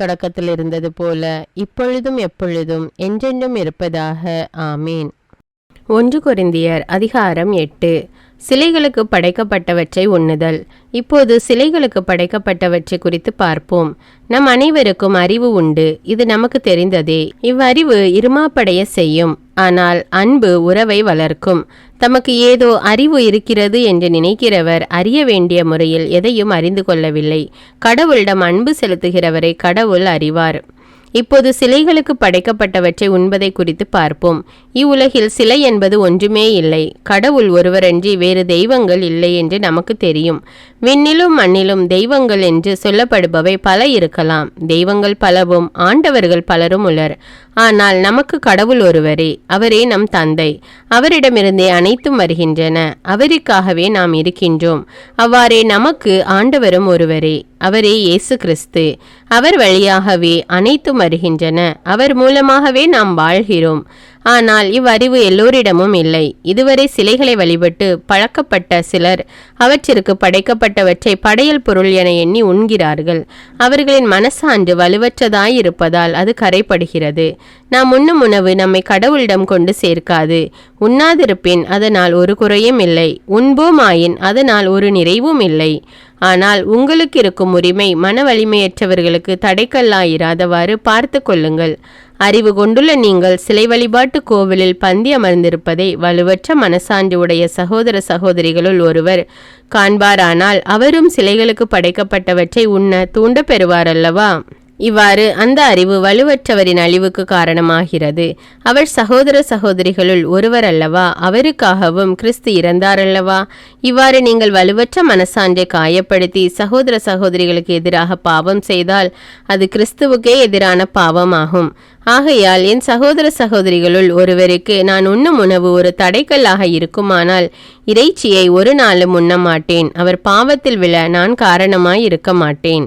தொடக்கத்தில் இருந்தது போல இப்பொழுதும் எப்பொழுதும் என்றென்றும் இருப்பதாக. ஆமீன். ஒன்று கொரிந்தியர் அதிகாரம் எட்டு. சிலைகளுக்கு படைக்கப்பட்டவற்றை உண்ணுதல். இப்போது சிலைகளுக்கு படைக்கப்பட்டவற்றை குறித்து பார்ப்போம். நம் அனைவருக்கும் அறிவு உண்டு. இது நமக்கு தெரிந்ததே. இவ்வறிவு இருமாப்படைய செய்யும். ஆனால் அன்பு உறவை வளர்க்கும். தமக்கு ஏதோ அறிவு இருக்கிறது என்று நினைக்கிறவர் அறிய வேண்டிய முறையில் எதையும் அறிந்து கொள்ளவில்லை. கடவுளிடம் அன்பு செலுத்துகிறவரை கடவுள் அறிவார். இப்போது சிலைகளுக்கு படைக்கப்பட்டவற்றை உண்பதை குறித்து பார்ப்போம். இவ்வுலகில் சிலை என்பது ஒன்றுமே இல்லை. கடவுள் ஒருவரன்றி வேறு தெய்வங்கள் இல்லை என்று நமக்கு தெரியும். விண்ணிலும் மண்ணிலும் தெய்வங்கள் என்று சொல்லப்படுபவை பல இருக்கலாம். தெய்வங்கள் பலவும் ஆண்டவர்கள் பலரும் உலர். ஆனால் நமக்கு கடவுள் ஒருவரே அவரே நம் தந்தை. அவரிடமிருந்தே அனைத்தும் வருகின்றன. அவருக்காகவே நாம் இருக்கின்றோம். அவ்வாறே நமக்கு ஆண்டவரும் ஒருவரே அவரே இயேசு கிறிஸ்து. அவர் வழியாகவே அனைத்தும் வருகின்றன. அவர் மூலமாகவே நாம் வாழ்கிறோம். ஆனால் இவ்வறிவு எல்லோரிடமும் இல்லை. இதுவரை சிலைகளை வழிபட்டு பழக்கப்பட்ட சிலர் அவற்றிற்கு படைக்கப்பட்டவற்றை படையல் பொருள் என எண்ணி உண்கிறார்கள். அவர்களின் மனசான்று வலுவற்றதாயிருப்பதால் அது கரைப்படுகிறது. நாம் உண்ணும் உணவு நம்மை கடவுளிடம் கொண்டு சேர்க்காது. உண்ணாதிருப்பின் அதனால் ஒரு குறையும் இல்லை. உண்போமாயின் அதனால் ஒரு நிறைவும் இல்லை. ஆனால் உங்களுக்கு இருக்கும் உரிமை மன வலிமையற்றவர்களுக்கு தடைக்கல்லாயிராதவாறு பார்த்து கொள்ளுங்கள். அறிவு கொண்டுள்ள நீங்கள் சிலை வழிபாட்டு கோவிலில் பந்தி அமர்ந்திருப்பதை வலுவற்ற மனசான்று உடைய சகோதர சகோதரிகளுள் ஒருவர் காண்பாரானால் அவரும் சிலைகளுக்கு படைக்கப்பட்டவற்றை உண்ண தூண்ட பெறுவாரல்லவா? இவ்வாறு அந்த அறிவு வலுவற்றவரின் அழிவுக்கு காரணமாகிறது. அவர் சகோதர சகோதரிகளுள் ஒருவர் அல்லவா? அவருக்காகவும் கிறிஸ்து இறந்தாரல்லவா? இவ்வாறு நீங்கள் வலுவற்ற மனசான்றை காயப்படுத்தி சகோதர சகோதரிகளுக்கு எதிராக பாவம் செய்தால் அது கிறிஸ்துவுக்கே எதிரான பாவமாகும். ஆகையால் என் சகோதர சகோதரிகளுள் ஒருவருக்கு நான் உண்ணும் உணவு ஒரு தடைக்கல்லாக இருக்குமானால் இறைச்சியை ஒரு நாளும் உண்ண மாட்டேன். அவர் பாவத்தில் விழ நான் காரணமாய் இருக்க மாட்டேன்.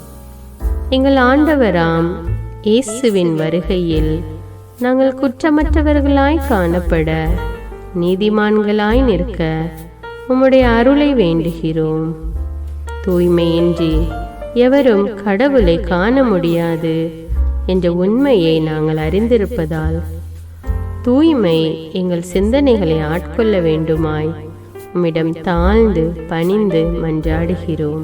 எங்கள் ஆண்டவராம் இயேசுவின் வருகையில் நாங்கள் குற்றமற்றவர்களாய் காணப்பட நீதிமான்களாய் நிற்க உம்முடைய அருளை வேண்டுகிறோம். தூய்மையின்றி எவரும் கடவுளை காண முடியாது என்ற உண்மையை நாங்கள் அறிந்திருப்பதால் தூய்மை எங்கள் சிந்தனைகளை ஆட்கொள்ள வேண்டுமாய் உம்மிடம் தாழ்ந்து பணிந்து மன்றாடுகிறோம்.